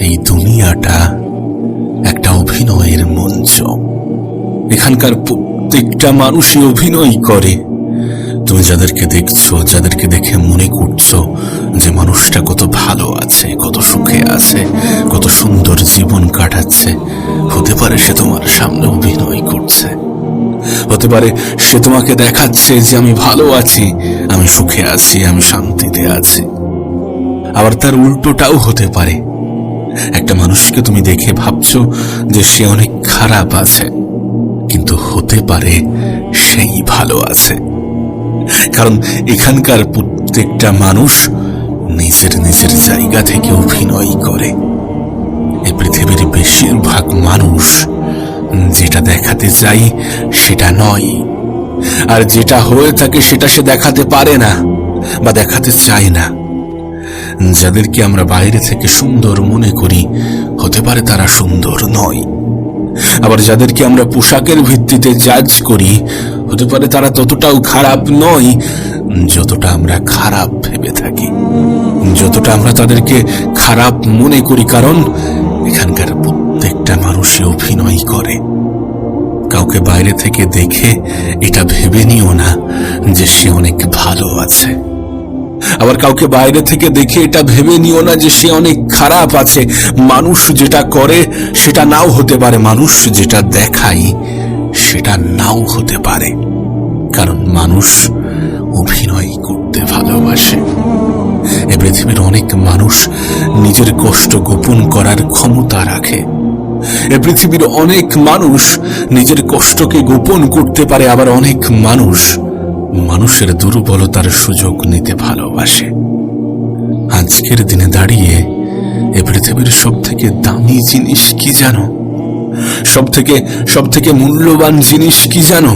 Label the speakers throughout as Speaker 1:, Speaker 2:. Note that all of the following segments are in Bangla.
Speaker 1: এই দুনিয়াটা একটা অভিনয়ের মঞ্চ। এখানকার প্রত্যেকটা মানুষই অভিনয় করে। তুমি যাদেরকে দেখছ, যাদেরকে দেখে মনে করছ যে মানুষটা কত ভালো আছে, কত সুখে আছে, কত সুন্দর জীবন কাটাচ্ছে, হতে পারে সে তোমার সামনে অভিনয় করছে। হতে পারে সে তোমাকে দেখাচ্ছে যে আমি ভালো আছি, আমি সুখে আছি, আমি শান্তিতে আছি। আবার তার উল্টোটাও হতে পারে। একটা মানুষকে তুমি দেখে ভাবছ যে সে অনেক খারাপ আছে, কিন্তু হতে পারে সেই ভালো আছে। কারণ এখানকার প্রত্যেকটা মানুষ নিজের নিজের জায়গা থেকে অভিনয় করে। এই পৃথিবীর বেশিরভাগ মানুষ যেটা দেখাতে চাই সেটা নয়। আর যেটা হয়ে থাকে সেটা সে দেখাতে পারে না বা দেখাতে চায় না। যাদেরকে আমরা বাইরে থেকে সুন্দর মনে করি, হতে পারে তারা সুন্দর নয়। আবার যাদেরকে আমরা পোশাকের ভিত্তিতে জাজ করি, হতে পারে তারা ততটাও খারাপ নয় যতটা আমরা খারাপ ভেবে থাকি। যতটা আমরা তাদেরকে খারাপ মনে করি, কারণ এখানকার প্রত্যেকটা মানুষই অভিনয় করে। কাউকে বাইরে থেকে দেখে এটা ভেবে নিও না যে সে অনেক ভালো আছে। আবার কাউকে বাইরে থেকে দেখে এটা ভেবে নিও না যে সে অনেক খারাপ আছে। মানুষ যেটা করে, সেটা নাও হতে পারে। মানুষ যেটা দেখায়, সেটা নাও হতে পারে। কারণ মানুষ অভিনয় করতে ভালোবাসে। এ পৃথিবীর অনেক মানুষ নিজের কষ্ট গোপন করার ক্ষমতা রাখে। এ পৃথিবীর অনেক মানুষ নিজের কষ্টকে গোপন করতে পারে, আবার অনেক মানুষ মানুষের দুর্বলতার সুযোগ নিতে ভালোবাসে। আজকের দিনে দাঁড়িয়ে এ পৃথিবীর সব থেকে দামি জিনিস কি জানো? সব থেকে সব থেকে মূল্যবান জিনিস কি জানো?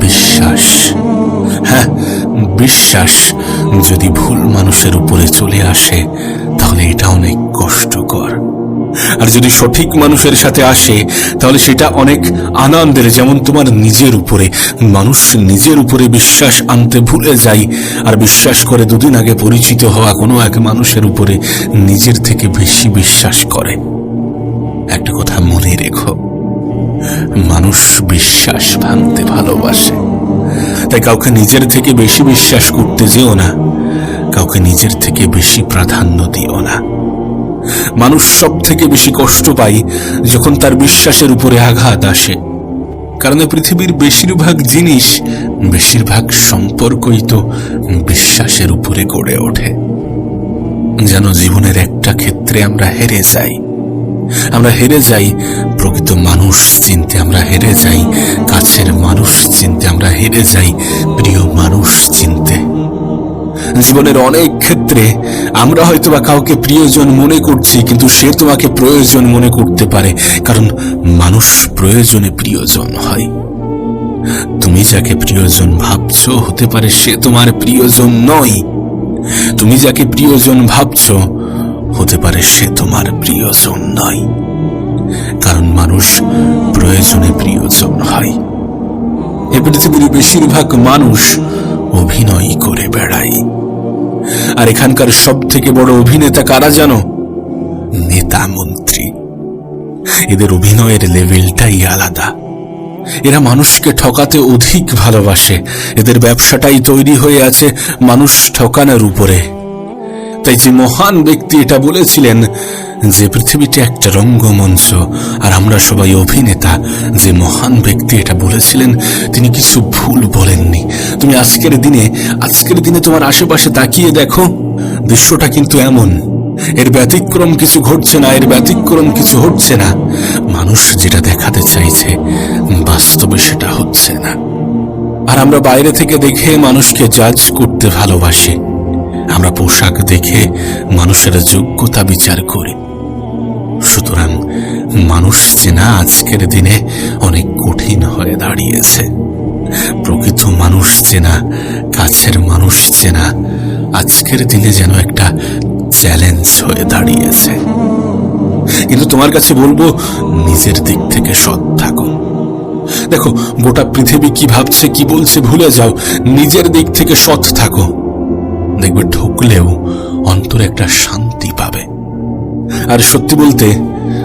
Speaker 1: বিশ্বাস। হ্যাঁ বিশ্বাস। যদি ভুল মানুষের উপরে চলে আসে, তাহলে এটা অনেক কষ্টকর। আর যদি সঠিক মানুষের সাথে আসে, তাহলে সেটা অনেক আনন্দের, যেমন তোমার নিজের উপরে। মানুষ নিজের উপরে বিশ্বাস আনতে ভুলে যায়, আর বিশ্বাস করে দুদিন আগে পরিচিত হওয়া কোনো এক মানুষের উপরে নিজের থেকে বেশি বিশ্বাস করে। একটা কথা মনে রেখো, মানুষ বিশ্বাস ভাঙতে ভালোবাসে। তাই কাউকে নিজের থেকে বেশি বিশ্বাস করতে যেও না, কাউকে নিজের থেকে বেশি প্রাধান্য দিও না। মানুষ সব থেকে বেশি কষ্ট পায় যখন তার বিশ্বাসের উপরে আঘাত আসে। কারণ পৃথিবীর বেশিরভাগ জিনিস বেশিরভাগ সম্পর্কই তো বিশ্বাসের উপরে গড়ে ওঠে। যেন জীবনের একটা ক্ষেত্রে আমরা হেরে যাই। আমরা হেরে যাই, প্রকৃত মানুষ চিনতে আমরা হেরে যাই, কাছের মানুষ চিনতে আমরা হেরে যাই, প্রিয় মানুষ চিনতে জীবনের অনেক ক্ষেত্রে আমরা হয়তো বা কাউকে প্রিয়জন মনে করছি, কিন্তু সে তোমাকে প্রয়োজন মনে করতে পারে, কারণ মানুষ প্রয়োজনে প্রিয়জন হয়। তুমি যাকে প্রিয়জন ভাবছ হতে পারে সে তোমার প্রিয়জন নয়। তুমি যাকে প্রিয়জন ভাবছ হতে পারে সে তোমার প্রিয়জন নয়। কারণ মানুষ প্রয়োজনে প্রিয়জন হয়। এ পৃথিবীর বেশিরভাগ মানুষ অভিনয় করে বেড়াই। আর এখানকার সব থেকে বড় অভিনেতা কারা জানো? নেতা মন্ত্রী। এদের অভিনয়ের লেভেলটাই আলাদা। এরা মানুষকে ঠকাতে অধিক ভালোবাসে। এদের ব্যবসাটাই তৈরি হয়ে আছে মানুষ ঠকানোর উপরে। তাই যে মহান ব্যক্তি এটা বলেছিলেন যে পৃথিবীটা একটা রঙ্গমঞ্চ, আর আমরা সবাই অভিনেতা, যে মহান ব্যক্তি এটা বলেছিলেন, তিনি কিছু ভুল বলেননি। তুমি আজকের দিনে আজকের দিনে তোমার আশেপাশে তাকিয়ে দেখো, দৃশ্যটা কিন্তু এমন। এর ব্যতিক্রম কিছু ঘটছে না, এর ব্যতিক্রম কিছু হচ্ছে না। মানুষ যেটা দেখাতে চাইছে, বাস্তবে সেটা হচ্ছে না। আর আমরা বাইরে থেকে দেখে মানুষকে জাজ করতে ভালোবাসি। আমরা পোশাক দেখে মানুষের যোগ্যতা বিচার করি। সুতরাং মানুষ চেনা আজকের দিনে অনেক কঠিন হয়ে দাঁড়িয়েছে। প্রকৃত মানুষ চেনা কাছের মানুষ চেনা আজকের দিনে যেন একটা চ্যালেঞ্জ হয়ে দাঁড়িয়েছে। কিন্তু তোমার কাছে বলব, নিজের দিক থেকে সৎ থাকো। দেখো, গোটা পৃথিবী কি ভাবছে, কি বলছে, ভুলে যাও। নিজের দিক থেকে সৎ থাকো। দেখবে ঢুকলেও অন্তরে একটা শান্তি পাবে। আর সত্যি বলতে,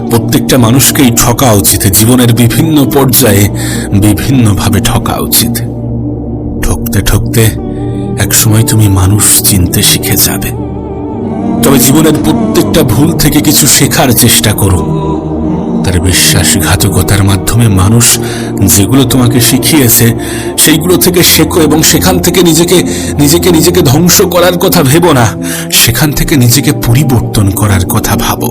Speaker 1: প্রত্যেকটা মানুষকেই ঠকা উচিত। জীবনের বিভিন্ন পর্যায়ে বিভিন্নভাবে ঠকা উচিত। ঠকতে ঠকতে একসময় তুমি মানুষ চিনতে শিখে যাবে। তবে জীবনের প্রত্যেকটা ভুল থেকে কিছু শেখার চেষ্টা করো তার বিশ্বাসঘাতকতার মাধ্যমে মানুষ যেগুলো তোমাকে শিখিয়েছে, সেইগুলো থেকে শেখো এবং সেখান থেকে নিজেকে নিজেকে নিজেকে ধ্বংস করার কথা ভেবো না। সেখান থেকে নিজেকে পরিবর্তন করার কথা ভাবো।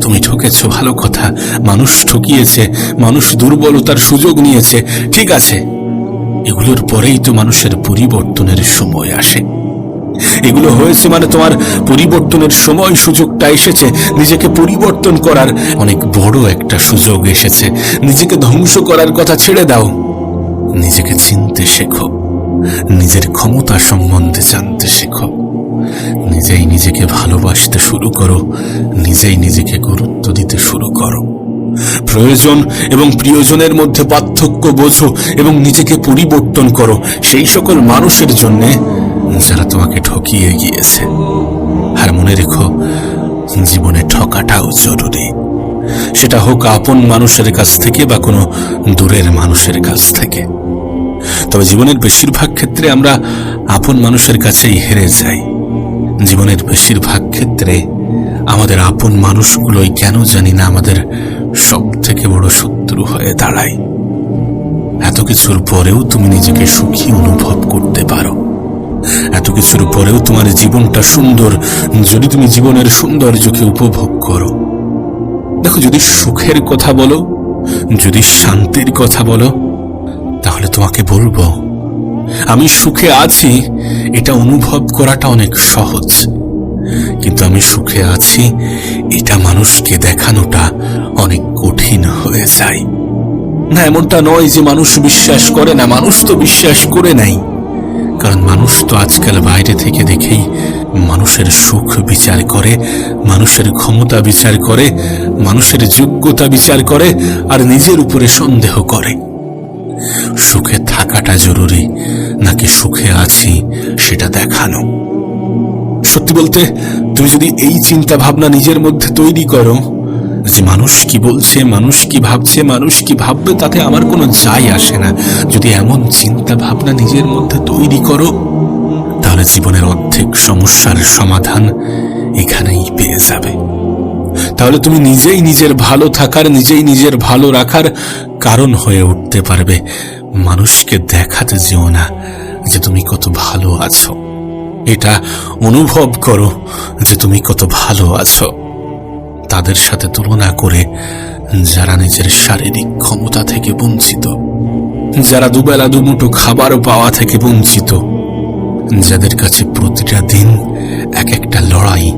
Speaker 1: তুমি ঠকেছ, ভালো কথা। মানুষ ঠকিয়েছে, মানুষ দুর্বলতার সুযোগ নিয়েছে। ঠিক আছে। এগুলোর পরেই তো মানুষের পরিবর্তনের সময় আসে। এগুলো হয়েছে মানে তোমার পরিবর্তনের সময় সুযোগটা এসেছে। নিজেকে পরিবর্তন করার অনেক বড় একটা সুযোগ এসেছে। নিজেকে ধ্বংস করার কথা ছেড়ে দাও। নিজেকে চিনতে শেখো। নিজের ক্ষমতা সম্বন্ধে জানতে শেখো। নিজেই নিজেকে ভালোবাসতে শুরু করো। নিজেই নিজেকে গুরুত্ব দিতে শুরু করো। প্রয়োজন এবং প্রিয়জনের মধ্যে পার্থক্য বোঝো এবং নিজেকে পরিবর্তন করো। সেই সকল মানুষের জন্য যারা তোমাকে ঠকিয়ে গিয়েছে। আর মনে রেখো, জীবনে ঠকাটাও জরুরি। সেটা হোক আপন মানুষের কাছ থেকে বা কোনো দূরের মানুষের কাছ থেকে। তবে জীবনের বেশিরভাগ ক্ষেত্রে আমরা আপন মানুষের কাছেই হেরে যাই। জীবনের বেশিরভাগ ক্ষেত্রে আমাদের আপন মানুষগুলোই কেন জানি না আমাদের সব থেকে বড় শত্রু হয়ে দাঁড়ায়। এত কিছুর পরেও তুমি নিজেকে সুখী অনুভব করতে পারো। এত কিছুর পরেও তোমার জীবনটা সুন্দর। যদি তুমি জীবনের সৌন্দর্যকে উপভোগ করো। দেখো, যদি সুখের কথা বলো, যদি শান্তির কথা বলো, তাহলে তোমাকে বলব, আমি সুখে আছি, এটা অনুভব করাটা অনেক সহজ। কিন্তু আমি সুখে আছি, এটা মানুষকে দেখানোটা অনেক কঠিন হয়ে যায়। না, এমনটা নয় যে মানুষ বিশ্বাস করে না, মানুষ তো বিশ্বাস করে নাই। কারণ মানুষ তো আজকাল বাইরে থেকে দেখেই মানুষের সুখ বিচার করে, মানুষের ক্ষমতা বিচার করে, মানুষের যোগ্যতা বিচার করে আর নিজের উপরে সন্দেহ করে। সুখে থাকাটা জরুরি, নাকি সুখে আছি সেটা দেখানো? সত্যি বলতে, তুমি যদি এই চিন্তা ভাবনা নিজের মধ্যে তৈরি করো যে মানুষ কি বলছে, মানুষ কি ভাবছে, মানুষ কি ভাববে, তাতে আমার কোনো যাই আসে না। যদি এমন চিন্তা ভাবনা নিজের মধ্যে তৈরি করো, তাহলে জীবনের অর্ধেক সমস্যার সমাধান এখানেই পেয়ে যাবে। তাহলে তুমি নিজেই নিজের ভালো থাকার, নিজেই নিজের ভালো রাখার কারণ হয়ে উঠতে পারবে। মানুষকে দেখাতে যেও না যে তুমি কত ভালো আছো। এটা অনুভব করো যে তুমি কত ভালো আছো। তাদের সাথে তুলনা করে যারা নিজের শারীরিক ক্ষমতা থেকে বঞ্চিত, যারা দুবেলা দুমুঠো খাবার পাওয়া থেকে বঞ্চিত যাদের কাছে প্রতিটা দিন এক একটা লড়াই,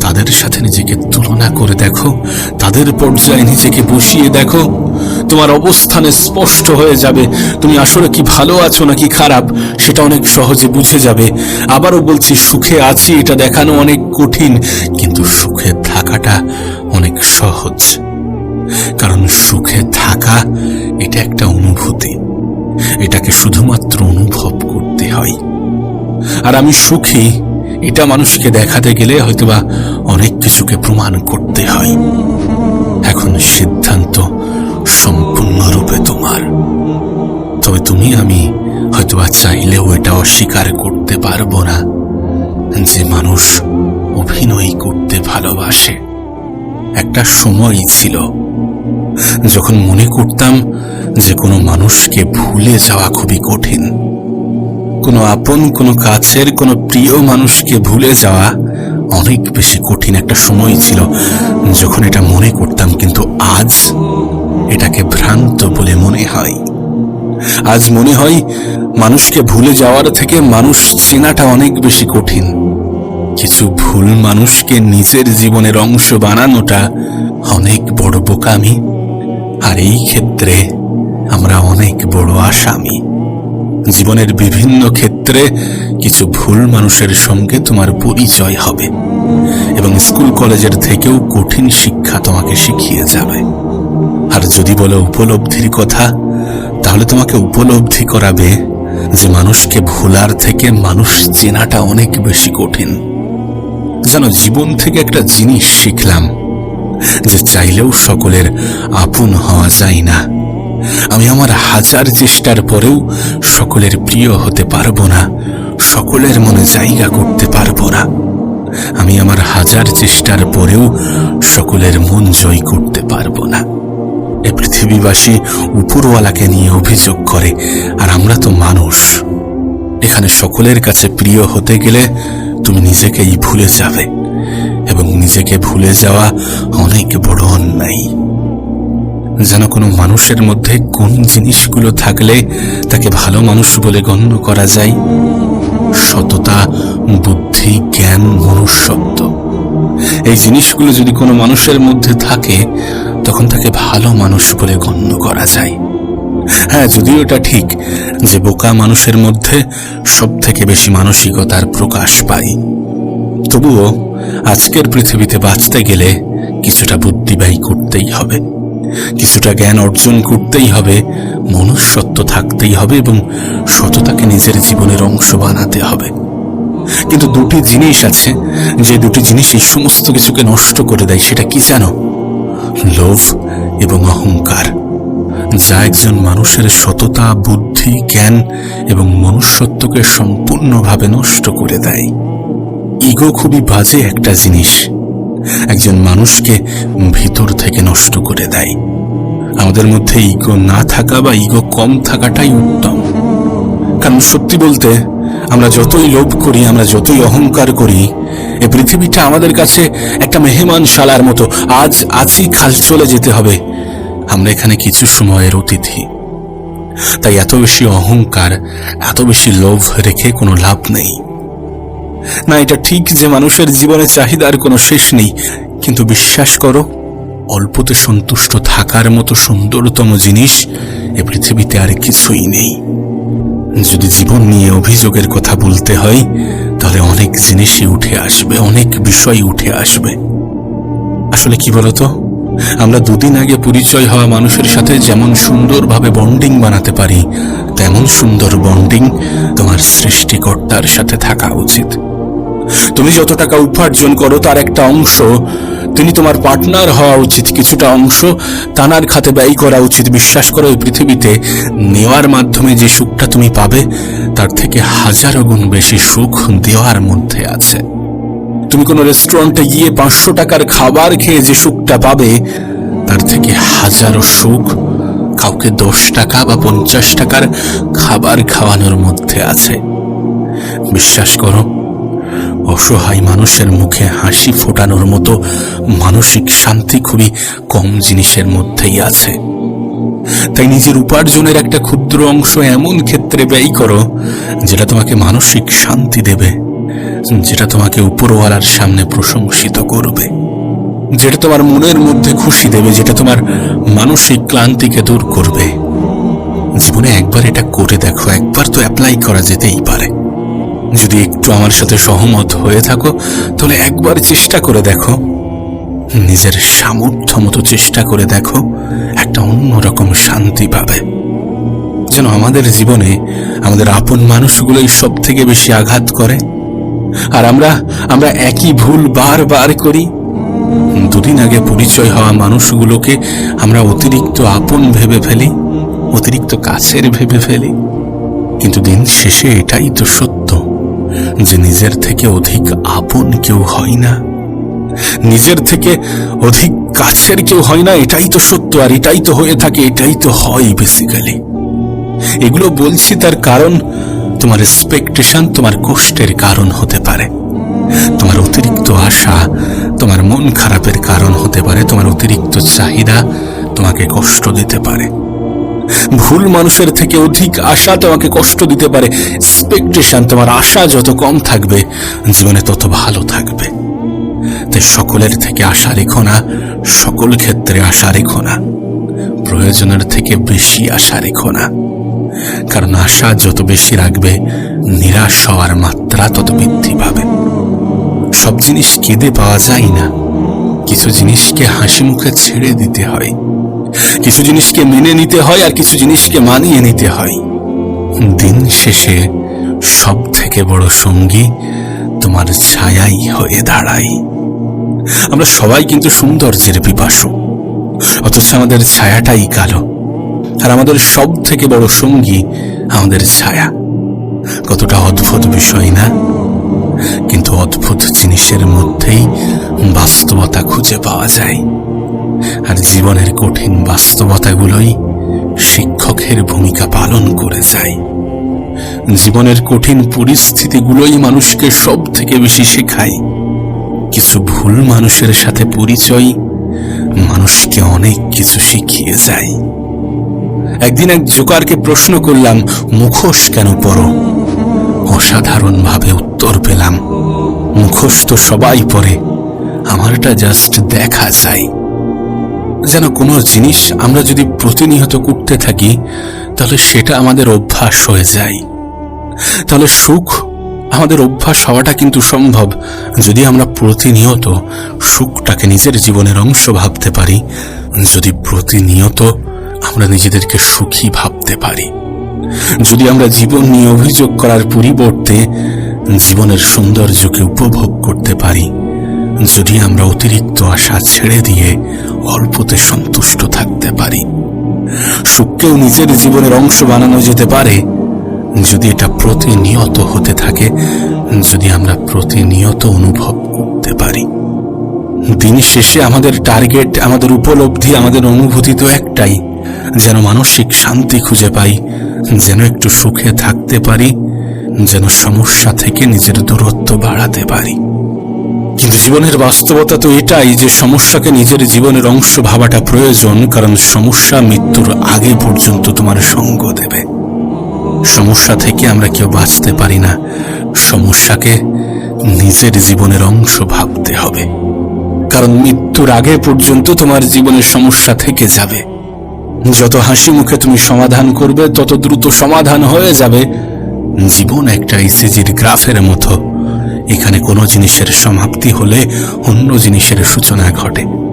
Speaker 1: তাদের সাথে নিজেকে তুলনা করে দেখো, তাদের পর্যায়ে নিজেকে বসিয়ে দেখো, তোমার অবস্থানে স্পষ্ট হয়ে যাবে, তুমি আসলে কি ভালো আছো নাকি খারাপ, সেটা অনেক সহজে বুঝে যাবে। আবারও বলছি, সুখে আছি, এটা দেখানো অনেক কঠিন, কিন্তু সুখে থাকাটা অনেক সহজ। কারণ সুখে থাকা, এটা একটা অনুভূতি। এটাকে শুধুমাত্র অনুভব করতে হয়। আর আমি সুখী। এটা মানুষকে দেখাতে গেলে হয়তোবা অনেক কিছুকে প্রমাণ করতে হয়। এখন সিদ্ধান্ত সম্পূর্ণরূপে তোমার। তবে তুমি আমি হয়তোবা চাইলেও এটা অস্বীকার করতে পারব না যে মানুষ অভিনয় করতে ভালোবাসে। একটা সময় ছিল যখন মনে করতাম যে কোনো মানুষকে ভুলে যাওয়া খুবই কঠিন। কোনো আপন, কোনো কাছের, কোনো প্রিয় মানুষকে ভুলে যাওয়া অনেক বেশি কঠিন একটা সময় ছিল। যখন এটা মনে করতাম, কিন্তু আজ এটাকে ভ্রান্ত বলে মনে হয়। আজ মনে হয় মানুষকে ভুলে যাওয়ার থেকে মানুষ চেনাটা অনেক বেশি কঠিন। কিছু ভুল মানুষকে নিজের জীবনের অংশ বানানোটা অনেক বড় বোকামি। আর এই ক্ষেত্রে আমরা অনেক বড় আসামি। জীবনের বিভিন্ন ক্ষেত্রে কিছু ভুল মানুষের সঙ্গে তোমার পরিচয় হবে এবং স্কুল কলেজের থেকেও কঠিন শিক্ষা তোমাকে শিখিয়ে যাবে। আর যদি বলো উপলব্ধির কথা, তাহলে তোমাকে উপলব্ধি করাবে যে মানুষকে ভোলার থেকে মানুষ চেনাটা অনেক বেশি কঠিন। যেন জীবন থেকে একটা জিনিস শিখলাম যে চাইলেও সকলের আপন হওয়া যায় না। আমি আমার হাজার চেষ্টার পরেও সকলের প্রিয় হতে পারব না, সকলের মনে জায়গা করতে পারব না। আমি আমার হাজার চেষ্টার পরেও সকলের মন জয় করতে পারব না। এ পৃথিবীবাসী উপরওয়ালাকে নিয়ে অভিযোগ করে, আর আমরা তো মানুষ। এখানে সকলের কাছে প্রিয় হতে গেলে তুমি নিজেকেই ভুলে যাবে, এবং নিজেকে ভুলে যাওয়া অনেক বড় অন্যায়। যেন কোনো মানুষের মধ্যে কোন জিনিসগুলো থাকলে তাকে ভালো মানুষ বলে গণ্য করা যায়। সততা, বুদ্ধি, জ্ঞান, মনুষ্যত্ব। এই জিনিসগুলো যদি কোনো মানুষের মধ্যে থাকে, তখন তাকে ভালো মানুষ বলে গণ্য করা যায়। হ্যাঁ যদিও এটা ঠিক যে বোকা মানুষের মধ্যে সব থেকে বেশি মানসিকতার প্রকাশ পায়। তবুও আজকের পৃথিবীতে বাঁচতে গেলে কিছুটা বুদ্ধি ব্যয় করতেই হবে। কিছুটা জ্ঞান অর্জন করতেই হবে, মনুষ্যত্ব থাকতেই হবে এবং সততাকে নিজের জীবনের অংশ বানাতে হবে। কিন্তু দুটি জিনিস আছে, যে দুটি জিনিস এই সমস্ত কিছুকে নষ্ট করে দেয়, সেটা কি জানো? লোভ এবং অহংকার। যা একজন মানুষের সততা, বুদ্ধি, জ্ঞান এবং মনুষ্যত্বকে সম্পূর্ণভাবে নষ্ট করে দেয়। ইগো খুবই বাজে একটা জিনিস। একজন মানুষকে ভিতর থেকে নষ্ট করে দেয়। আমাদের মধ্যে ইগো না থাকা বা ইগো কম থাকাটাই উত্তম। কারণ সত্যি বলতে, আমরা যতই লোভ করি, আমরা যতই অহংকার করি, এই পৃথিবীটা আমাদের কাছে একটা মেহমান শালার মতো। আজ আছি কাল চলে যেতে হবে। আমরা এখানে কিছু সময়ের অতিথি। তাই এত বেশি অহংকার, এত বেশি লোভ রেখে কোনো লাভ নেই। না, এটা ঠিক যে মানুষের জীবনে চাহিদার কোনো শেষ নেই। কিন্তু বিশ্বাস করো, অল্পতে সন্তুষ্ট থাকার মতো সুন্দরতম জিনিস এ পৃথিবীতে আর কিছুই নেই। যদি জীবন নিয়ে অভিযোগের কথা বলতে হয়, তাহলে অনেক জিনিসই উঠে আসবে, অনেক বিষয় উঠে আসবে। আসলে কি বলতো? আমরা দুদিন আগে পরিচয় হওয়া মানুষের সাথে যেমন সুন্দরভাবে বন্ডিং বানাতে পারি, তেমন সুন্দর বন্ডিং তোমার সৃষ্টিকর্তার সাথে থাকা উচিত। তুমি যত টাকা উপার্জন করো, তার একটা অংশ তিনি তোমার পার্টনার হওয়া উচিত, কিছুটা অংশ তানার খাতে ব্যয় করা উচিত। বিশ্বাস করো, এই পৃথিবীতে নেওয়ার মাধ্যমে যে সুখটা তুমি পাবে, তার থেকে হাজারো গুণ বেশি সুখ দেওয়ার মধ্যে আছে। তুমি কোনো রেস্টুরেন্টে গিয়ে পাঁচশো টাকার খাবার খেয়ে যে সুখটা পাবে, তার থেকে হাজারো সুখ কাউকে দশ টাকা বা পঞ্চাশ টাকার খাবার খাওয়ানোর মধ্যে আছে। বিশ্বাস করো অসহায় মানুষের মুখে হাসি ফোটানোর মতো মানসিক শান্তি খুবই কম জিনিসের মধ্যেই আছে। তাই নিজের উপার্জনের একটা ক্ষুদ্র অংশ এমন ক্ষেত্রে ব্যয় করো, যেটা তোমাকে মানসিক শান্তি দেবে, যেটা তোমাকে উপরওয়ালার সামনে প্রশংসিত করবে, যেটা তোমার মনের মধ্যে খুশি দেবে, যেটা তোমার মানসিক ক্লান্তিকে দূর করবে। জীবনে একবার এটা করে দেখো, একবার তো অ্যাপ্লাই করা যেতেই পারে। যদি একটু আমার সাথে সহমত হয়ে থাকো, তাহলে একবার চেষ্টা করে দেখো। নিজের সামর্থ্য মতো চেষ্টা করে দেখো, একটা অন্যরকম শান্তি পাবে। যেন আমাদের জীবনে আমাদের আপন মানুষগুলোই সব থেকে বেশি আঘাত করে। আর আমরা আমরা একই ভুল বারবার করি। দুদিন আগে পরিচয় হওয়া মানুষগুলোকে আমরা অতিরিক্ত আপন ভেবে ফেলি, অতিরিক্ত কাছের ভেবে ফেলি। কিন্তু দিন শেষে এটাই তো সত্য। যে নিজের থেকে অধিক আপন কেউ হয় না। নিজের থেকে অধিক কাছের কেউ হয় না, এটাই তো সত্য আর এটাই তো হয়ে থাকে, এটাই তো হয় বেসিক্যালি এগুলো বলছি তার কারণ তোমার এক্সপেকটেশন তোমার কষ্টের কারণ হতে পারে। তোমার অতিরিক্ত আশা, তোমার মন খারাপের কারণ হতে পারে, তোমার অতিরিক্ত চাহিদা তোমাকে কষ্ট দিতে পারে। ভুল মানুষের থেকে অধিক আশা তোমাকে কষ্ট দিতে পারে। এক্সপেকটেশন তোমার আশা যত কম থাকবে, জীবনে তত ভালো থাকবে। তাই সকলের থেকে আশা রেখো না, সকল ক্ষেত্রে আশা রেখো না। প্রয়োজনের থেকে বেশি আশা রেখো না। কারণ আশা যত বেশি রাখবে, নিরাশ হওয়ার মাত্রা তত বৃদ্ধি পাবে। সব জিনিস কেঁদে পাওয়া যায় না। কিছু জিনিসকে হাসি মুখে ছেড়ে দিতে হয়। কিছু জিনিসকে মেনে নিতে হয় আর কিছু জিনিসকে মানিয়ে নিতে হয়। দিন শেষে সব থেকে বড় সঙ্গী তোমার ছায়াই হয়ে দাঁড়াই আমরা সবাই কিন্তু সৌন্দর্যের পিপাসু। অথচ আমাদের ছায়াটাই কালো। আর আমাদের সব থেকে বড় সঙ্গী আমাদের ছায়া। কতটা অদ্ভুত বিষয় না? কিন্তু অদ্ভুত জিনিসের মধ্যেই বাস্তবতা খুঁজে পাওয়া যায়। আর জীবনের কঠিন বাস্তবতাগুলোই শিক্ষকের ভূমিকা পালন করে যায়। জীবনের কঠিন পরিস্থিতিগুলোই মানুষকে সব থেকে বেশি শেখায়। কিছু ভুল মানুষের সাথে পরিচয় মানুষকে অনেক কিছু শিখিয়ে যায়। একদিন এক জোকারকে প্রশ্ন করলাম, মুখোশ কেন পরো? অসাধারণভাবে উত্তর পেলাম, মুখোশ তো সবাই পরে, আমারটা জাস্ট দেখা যায়। যেন কোনো জিনিস আমরা যদি প্রতিনিয়ত করতে থাকি, তাহলে সেটা আমাদের অভ্যাস হয়ে যায়। তাহলে সুখ, আমাদের অভ্যাস হওয়াটা কিন্তু সম্ভব যদি আমরা প্রতিনিয়ত সুখটাকে নিজের জীবনের অংশ ভাবতে পারি, যদি প্রতিনিয়ত আমরা নিজেদেরকে সুখী ভাবতে পারি। যদি আমরা জীবন নিয়ে অভিযোগ করার পরিবর্তে জীবনের সৌন্দর্যকে উপভোগ করতে পারি। যদি আমরা অতিরিক্ত আশা ছেড়ে দিয়ে অল্পতে সন্তুষ্ট থাকতে পারি, সুখকেও নিজের জীবনের অংশ বানানো যেতে পারে, যদি এটা প্রতিনিয়ত হতে থাকে, যদি আমরা প্রতিনিয়ত অনুভব করতে পারি। দিন শেষে আমাদের টার্গেট, আমাদের উপলব্ধি, আমাদের অনুভূতি তো একটাই, যেন মানসিক শান্তি খুঁজে পাই, যেন একটু সুখে থাকতে পারি, যেন সমস্যা থেকে নিজের দূরত্ব বাড়াতে পারি। কিন্তু জীবনের বাস্তবতা তো এটাই যে সমস্যাকে নিজের জীবনের অংশ ভাবাটা প্রয়োজন, কারণ সমস্যা মৃত্যুর আগে পর্যন্ত তোমার সঙ্গ দেবে। সমস্যা থেকে আমরা কেউ বাঁচতে পারি না। সমস্যাকে নিজের জীবনের অংশ ভাবতে হবে। কারণ মৃত্যুর আগে পর্যন্ত তোমার জীবনের সমস্যা থেকে যাবে। যত হাসি মুখে তুমি সমাধান করবে, তত দ্রুত সমাধান হয়ে যাবে। জীবন একটা ইসিজির গ্রাফের মতো। এখানে কোনো জিনিসের সমাপ্তি হলে অন্য জিনিসের সূচনা ঘটে।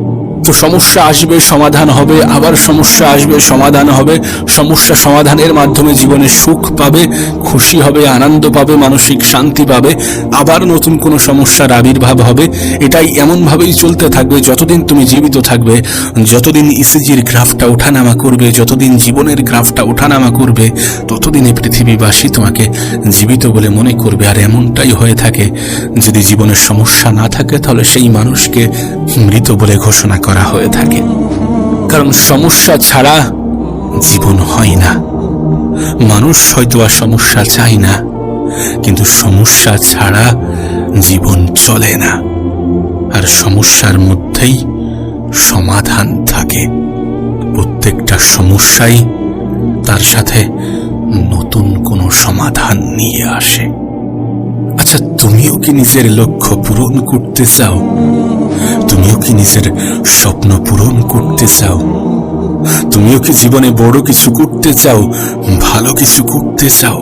Speaker 1: তো সমস্যা আসবে, সমাধান হবে, আবার সমস্যা আসবে, সমাধান হবে। সমস্যা সমাধানের মাধ্যমে জীবনে সুখ পাবে, খুশি হবে, আনন্দ পাবে, মানসিক শান্তি পাবে। আবার নতুন কোনো সমস্যার আবির্ভাব হবে। এটাই এমনভাবেই চলতে থাকবে যতদিন তুমি জীবিত থাকবে। যতদিন ইসিজির গ্রাফটা ওঠানামা করবে, যতদিন জীবনের গ্রাফটা ওঠানামা করবে, ততদিনে পৃথিবীবাসী তোমাকে জীবিত বলে মনে করবে। আর এমনটাই হয়ে থাকে, যদি জীবনের সমস্যা না থাকে, তাহলে সেই মানুষকে মৃত বলে ঘোষণা করা। হয়ে থাকে। কারণ সমস্যা ছাড়া জীবন হয় না। মানুষ হয়তো আর সমস্যা চায় না, কিন্তু সমস্যা ছাড়া জীবন চলে না। আর সমস্যার মধ্যেই সমাধান থাকে। প্রত্যেকটা সমস্যাই তার সাথে নতুন কোনো সমাধান নিয়ে আসে। আচ্ছা তুমিও কি নিজের লক্ষ্য পূরণ করতে চাও? তুমিও কি নিজের স্বপ্ন পূরণ করতে চাও? তুমিও কি জীবনে বড় কিছু করতে চাও, ভালো কিছু করতে চাও?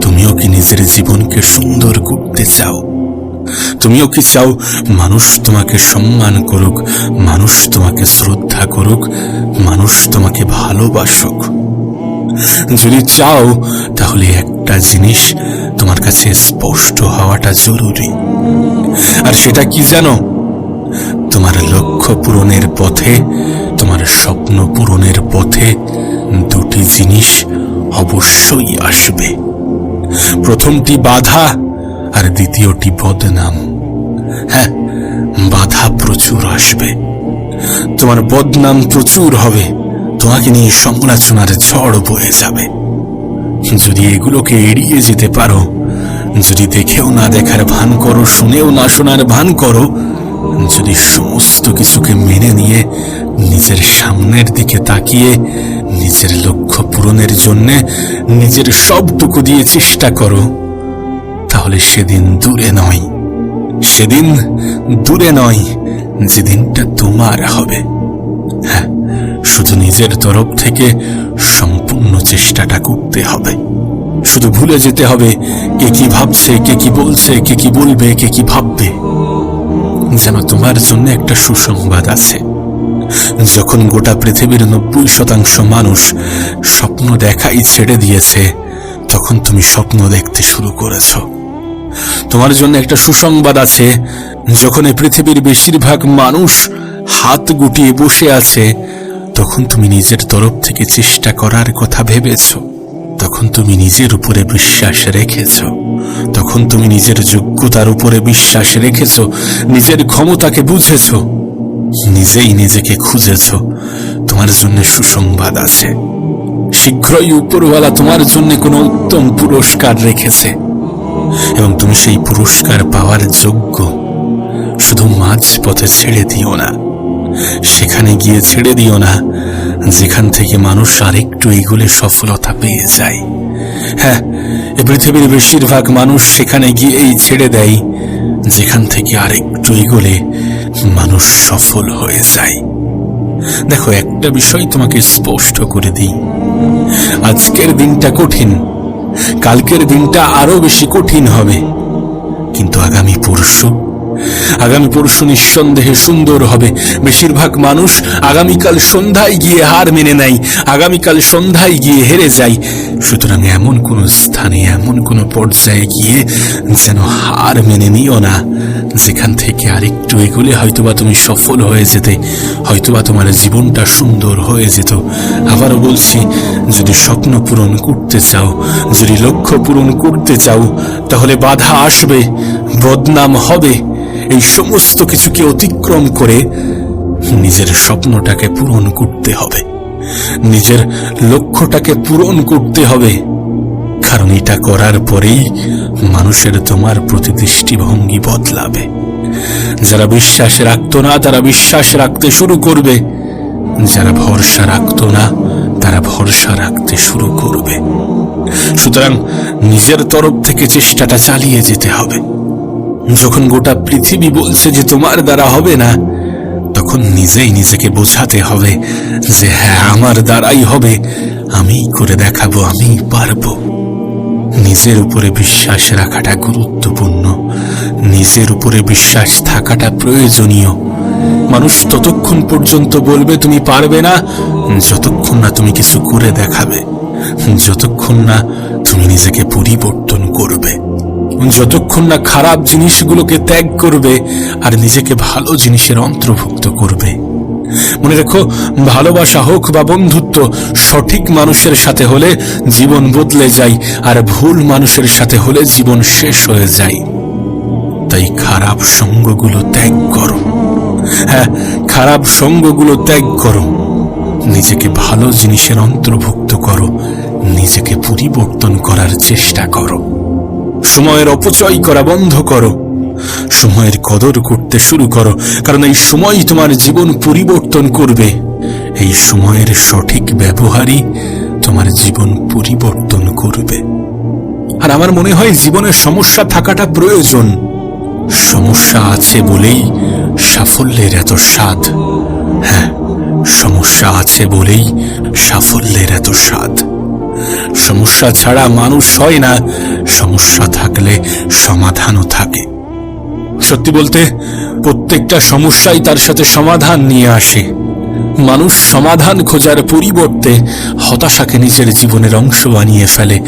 Speaker 1: তুমিও কি নিজের জীবনকে সুন্দর করতে চাও? তুমিও কি চাও মানুষ তোমাকে সম্মান করুক, মানুষ তোমাকে শ্রদ্ধা করুক, মানুষ তোমাকে ভালোবাসুক? যদি চাও, তাহলে একটা জিনিস তোমার কাছে স্পষ্ট হওয়াটা জরুরি। আর সেটা কি জানো? তোমার লক্ষ্য পূরণের পথে, তোমার স্বপ্ন পূরণের পথে দুটি জিনিস অবশ্যই আসবে। প্রথমটি বাধা আর দ্বিতীয়টি বদনাম। হ্যাঁ বাধা প্রচুর আসবে। তোমার বদনাম প্রচুর হবে। তোমাকে নিয়ে সমালোচনার ঝড় বয়ে যাবে। যদি এগুলোকে এড়িয়ে যেতে পারো, যদি দেখেও না দেখার ভান করো, শুনেও না শোনার ভান করো যদি সমস্ত কিছুকে মেনে নিয়ে নিজের সামনের দিকে তাকিয়ে নিজের লক্ষ্য পূরণের জন্যে নিজের সবটুকু দিয়ে চেষ্টা করো, তাহলে সেদিন দূরে নয়। সেদিন দূরে নয় যেদিনটা তোমার হবে। হ্যাঁ শুধু নিজের তরফ থেকে সম্পূর্ণ চেষ্টাটা করতে হবে। শুধু ভুলে যেতে হবে, কে কি ভাবছে, কে কি বলছে, কে কি বলবে, কে কি ভাববে। যেন তোমার জন্য একটা সুসংবাদ আছে। যখন গোটা পৃথিবীর নব্বই শতাংশ মানুষ স্বপ্ন দেখাই ছেড়ে দিয়েছে, তখন তুমি স্বপ্ন দেখতে শুরু করেছ। তোমার জন্য একটা সুসংবাদ আছে, যখন এই পৃথিবীর বেশিরভাগ মানুষ হাত গুটিয়ে বসে আছে, তখন তুমি নিজের তরফ থেকে চেষ্টা করার কথা ভেবেছো। তখন তুমি নিজের উপরে বিশ্বাস রেখেছ। তখন তুমি নিজের যোগ্যতার উপরে বিশ্বাস রেখেছ। নিজের ক্ষমতাকে বুঝেছ। নিজেই নিজেকে খুঁজেছ। তোমার জন্য সুসংবাদ আছে। শীঘ্রই উপরওয়ালা তোমার জন্য কোনো উত্তম পুরস্কার রেখেছে। এবং তুমি সেই পুরস্কার পাওয়ার যোগ্য। শুধু মাঝ পথে ছেড়ে দিও না। সেখানে গিয়ে ছেড়ে দিও না। যেখান থেকে মানুষ আরেকটু এগুলে সফলতা পেয়ে যায়। হ্যাঁ এ পৃথিবীর বেশিরভাগ মানুষ সেখানে গিয়েই ছেড়ে দেয়। যেখান থেকে আরেকটু এগোলে মানুষ সফল হয়ে যায়। দেখো, একটা বিষয় তোমাকে স্পষ্ট করে দিই। আজকের দিনটা কঠিন। কালকের দিনটা আরও বেশি কঠিন হবে। কিন্তু আগামী পরশু আগামী পরশু নিঃসন্দেহে সুন্দর হবে। বেশিরভাগ মানুষ আগামীকাল সন্ধ্যায় গিয়ে হার মেনে নেয়, আগামীকাল সন্ধ্যায় গিয়ে হেরে যায়। সুতরাং এমন কোন স্থানে, এমন কোন পর্যায়ে গিয়ে যেন হার মেনে নিও না। যেখান থেকে আরেকটু এগুলে হয়তোবা তুমি সফল হয়ে যেতে, হয়তোবা তোমার জীবনটা সুন্দর হয়ে যেত। আবারও বলছি, যদি স্বপ্ন পূরণ করতে চাও, যদি লক্ষ্য পূরণ করতে চাও, তাহলে বাধা আসবে, বদনাম হবে। এই সমস্ত কিছুকে অতিক্রম করে নিজের স্বপ্নটাকে পূরণ করতে হবে। নিজের লক্ষ্যটাকে পূরণ করতে হবে। কারণ এটা করার পরেই মানুষের তোমার প্রতি দৃষ্টিভঙ্গি বদলাবে। যারা বিশ্বাস রাখতো না, তারা বিশ্বাস রাখতে শুরু করবে। যারা ভরসা রাখতো না, তারা ভরসা রাখতে শুরু করবে। সুতরাং নিজের তরফ থেকে চেষ্টাটা চালিয়ে যেতে হবে। যখন গোটা পৃথিবী বলছে যে তোমার দ্বারা হবে না, তখন নিজেই নিজেকে বোঝাতে হবে যে হ্যাঁ আমার দ্বারাই হবে। আমিই করে দেখাবো আমি পারব। নিজের উপরে বিশ্বাস রাখাটা গুরুত্বপূর্ণ। নিজের উপরে বিশ্বাস থাকাটা প্রয়োজনীয়। মানুষ ততক্ষণ পর্যন্ত বলবে, তুমি পারবে না। যতক্ষণ না তুমি কিছু করে দেখাবে, যতক্ষণ না তুমি নিজেকে পরিবর্তন করবে। যতক্ষণ না খারাপ জিনিসগুলোকে ত্যাগ করবে, আর নিজেকে ভালো জিনিসের অন্তর্ভুক্ত করবে। মনে রেখো, ভালোবাসা হোক বা বন্ধুত্ব, সঠিক মানুষের সাথে হলে জীবন বদলে যায়, আর ভুল মানুষের সাথে হলে জীবন শেষ হয়ে যায়। তাই খারাপ সঙ্গগুলো ত্যাগ করো। হ্যাঁ খারাপ সঙ্গগুলো ত্যাগ করো। নিজেকে ভালো জিনিসের অন্তর্ভুক্ত করো। নিজেকে পরিবর্তন করার চেষ্টা করো। সময়ের অপচয় করা বন্ধ করো। সময়ের কদর করতে শুরু করো, কারণ এই সময় তোমার জীবন পরিবর্তন করবে। এই সময়ের সঠিক ব্যবহারই তোমার জীবন পরিবর্তন করবে। আর আমার মনে হয় জীবনের সমস্যা থাকাটা প্রয়োজন। সমস্যা আছে বলেই সাফল্যের এত স্বাদ। হ্যাঁ সমস্যা আছে বলেই সাফল্যের এত স্বাদ। সমস্যা ছাড়া মানুষ হয় না, সমস্যা থাকলে সমাধানও থাকে। সত্যি বলতে, প্রত্যেকটা সমস্যাই তার সাথে সমাধান নিয়ে আসে। মানুষ সমাধান খোঁজার পরিবর্তে হতাশাকে নিজের জীবনের অংশ বানিয়ে ফেলে,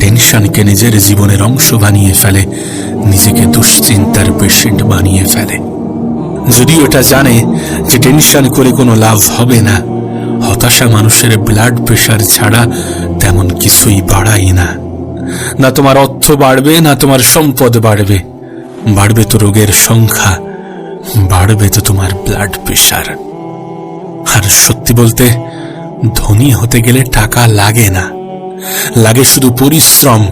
Speaker 1: টেনশনকে নিজের জীবনের অংশ বানিয়ে ফেলে, নিজেকে দুশ্চিন্তার পেশেন্ট বানিয়ে ফেলে। যদিও এটা জানে যে টেনশন করে কোনো লাভ হবে না। হতাশা মানুষের ব্লাড প্রেশার ছাড়া তেমন কিছুই বাড়ায় না। না তোমার অর্থ বাড়বে, না তোমার সম্পদ বাড়বে। বাড়বে তো রোগের সংখ্যা, বাড়বে তো তোমার ব্লাড প্রেশার আর সত্যি বলতে, ধনী হতে গেলে টাকা লাগে না। লাগে শুধু পরিশ্রম,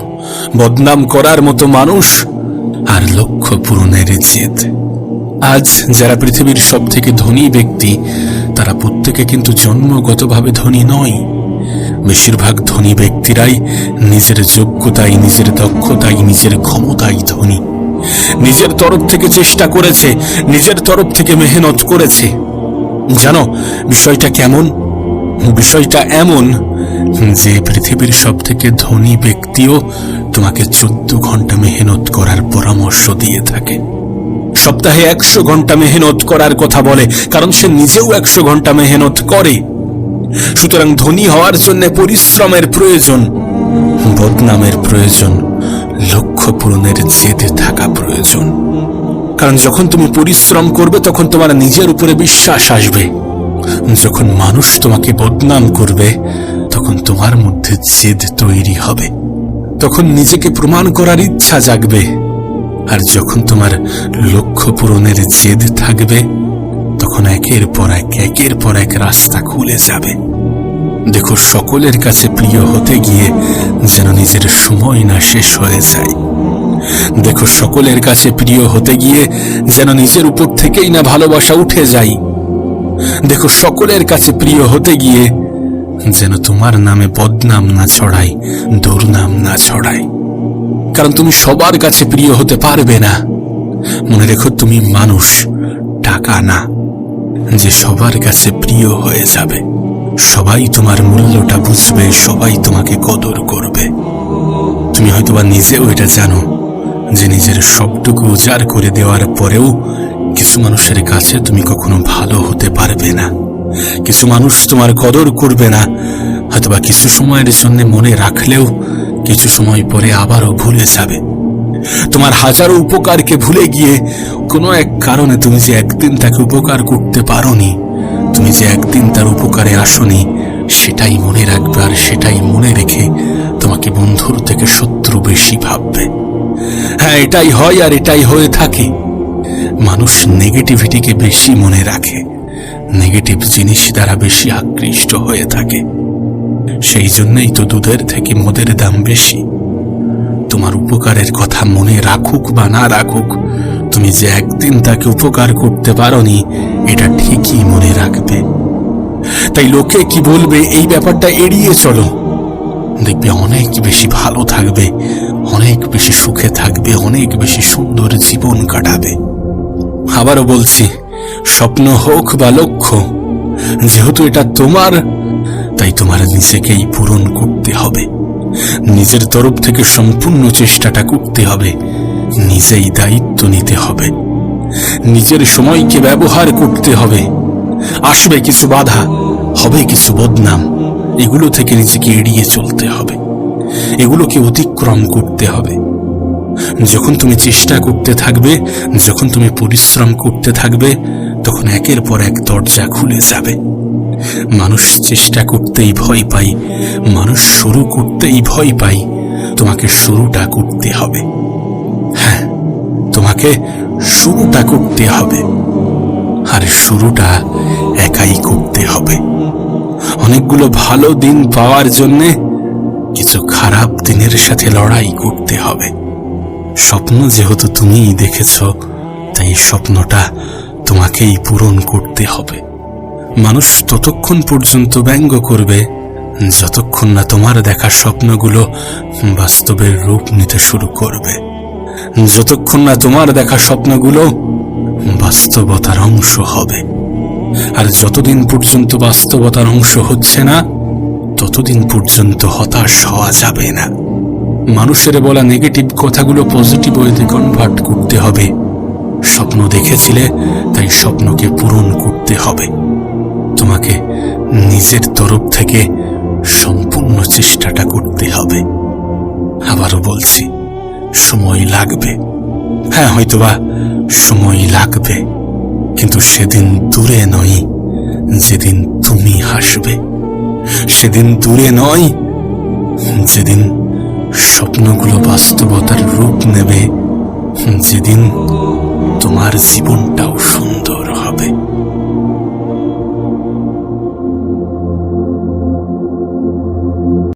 Speaker 1: বদনাম করার মতো মানুষ আর লক্ষ্য পূরণের জেদ। আজ যারা পৃথিবীর সব থেকে ধনী ব্যক্তি, তারা প্রত্যেকে কিন্তু জন্মগতভাবে ধনী নয়। বেশিরভাগ ধনী ব্যক্তিরাই নিজের যোগ্যতাই, নিজের দক্ষতাই, নিজের ক্ষমতাই ধনী। নিজের তরফ থেকে চেষ্টা করেছে, নিজের তরফ থেকে মেহনত করেছে। জানো, বিষয়টা কেমন? বিষয়টা এমন যে পৃথিবীর সব থেকে ধনী ব্যক্তিও তোমাকে চোদ্দ ঘণ্টা মেহনত করার পরামর্শ দিয়ে থাকে। সপ্তাহে একশো ঘণ্টা মেহনত করার কথা বলে, কারণ সে নিজেও একশো ঘণ্টা মেহনত করে। সুতরাং ধনী হওয়ার জন্য পরিশ্রমের প্রয়োজন, বদনামের প্রয়োজন, লক্ষ্য পূরণের জেদে থাকা প্রয়োজন। কারণ যখন তুমি পরিশ্রম করবে, তখন তোমার নিজের উপরে বিশ্বাস আসবে। যখন মানুষ তোমাকে বদনাম করবে, তখন তোমার মধ্যে জেদ তৈরি হবে। তখন নিজেকে প্রমাণ করার ইচ্ছা জাগবে। আর যখন তোমার লক্ষ্য পূরণের জেদ থাকবে, তখন একের পর এক, একের পর এক রাস্তা খুলে যাবে। দেখো, সকলের কাছে প্রিয় হতে গিয়ে যেন নিজের সময় না শেষ হয়ে যায়। দেখো, সকলের কাছে প্রিয় হতে গিয়ে যেন নিজের উপর থেকেই না ভালোবাসা উঠে যায়। দেখো, সকলের কাছে প্রিয় হতে গিয়ে যেন তোমার নামে বদনাম না ছড়াই দুর্নাম না ছড়াই কারণ তুমি সবার কাছে প্রিয় হতে পারবে না। মনে রেখো তুমি মানুষ, টাকা না, যে সবার কাছে প্রিয় হয়ে যাবে। সবাই তোমার মূল্যটা বুঝবে, সবাই তোমাকে কদর করবে। তুমি হয়তোবা নিজেও এটা জানো, যে নিজের সবটুকু উজাড় করে দেওয়ার পরেও কিছু মানুষের কাছে তুমি কখনো ভালো হতে পারবে না। কিছু মানুষ তোমার কদর করবে না, হয়তোবা কিছু সময়ের জন্য মনে রাখলেও কিছু সময় পরে আবারও ভুলে যাবে। তোমার হাজারো উপকারকে ভুলে গিয়ে কোনো এক কারণে তুমি যে একদিন তাকে উপকার করতে পারোনি, তুমি যে একদিন তার উপকারে আসনি, সেটাই মনে রাখবে আর সেটাই মনে রেখে তোমাকে বন্ধুর থেকে শত্রু বেশি ভাববে। হ্যাঁ এটাই হয় আর এটাই হয়ে থাকে। মানুষ নেগেটিভিটিকে বেশি মনে রাখে। নেগেটিভ জিনিস দ্বারা বেশি আকৃষ্ট হয়ে থাকে। সেই জন্যই তো দুধের থেকে মদের দাম বেশি। তোমার উপকারের কথা মনে রাখুক বা না রাখুক, তুমি যে একদিন তাকে উপকার করতে পারোনি, এটা ঠিকই মনে রাখবে। তাই লোকে কি বলবে, এই ব্যাপারটা এড়িয়ে চলো। দেখবে অনেক বেশি ভালো থাকবে, অনেক বেশি সুখে থাকবে, অনেক বেশি সুন্দর জীবন কাটাবে। আবারও বলছি, স্বপ্ন হোক বা লক্ষ্য, যেহেতু এটা তোমার তাই তোমার নিজেকেই পূরণ করতে হবে। নিজের তরফ থেকে সম্পূর্ণ চেষ্টাটা করতে হবে। নিজেই দায়িত্ব নিতে হবে। নিজের সময়কে ব্যবহার করতে হবে। আসবে কিছু বাধা, হবে কিছু বদনাম। এগুলো থেকে নিজেকে এড়িয়ে চলতে হবে। এগুলোকে অতিক্রম করতে হবে। যখন তুমি চেষ্টা করতে থাকবে, যখন তুমি পরিশ্রম করতে থাকবে, তখন একের পর এক দরজা খুলে যাবে। মানুষ চেষ্টা করতেই ভয় পাই মানুষ শুরু করতেই ভয় পাই তোমাকে শুরুটা করতে হবে। হ্যাঁ তোমাকে শুরুটা করতে হবে। আর শুরুটা একাই করতে হবে। অনেকগুলো ভালো দিন পাওয়ার জন্যে কিছু খারাপ দিনের সাথে লড়াই করতে হবে। স্বপ্ন যেহেতু তুমিই দেখেছ, তাই স্বপ্নটা তোমাকেই পূরণ করতে হবে। মানুষ ততক্ষণ পর্যন্ত ব্যঙ্গ করবে, যতক্ষণ না তোমার দেখা স্বপ্নগুলো বাস্তবের রূপ নিতে শুরু করবে। যতক্ষণ না তোমার দেখা স্বপ্নগুলো বাস্তবতার অংশ হবে। আর যতদিন পর্যন্ত বাস্তবতার অংশ হচ্ছে না, ততদিন পর্যন্ত হতাশ হওয়া যাবে না। মানুষের বলা নেগেটিভ কথাগুলো পজিটিভ ওয়েতে কনভার্ট করতে হবে। স্বপ্ন দেখেছিলে, তাই স্বপ্নকে পূরণ করতে হবে। তোমাকে নিজের তরফ থেকে সম্পূর্ণ চেষ্টাটা করতে হবে। আবারও বলছি, সময় লাগবে। হ্যাঁ হয়তোবা সময় লাগবে, কিন্তু সেদিন দূরে নয় যেদিন তুমি হাসবে। সেদিন দূরে নয় যেদিন স্বপ্নগুলো বাস্তবতার রূপ নেবে। যেদিন তোমার জীবনটাও সুন্দর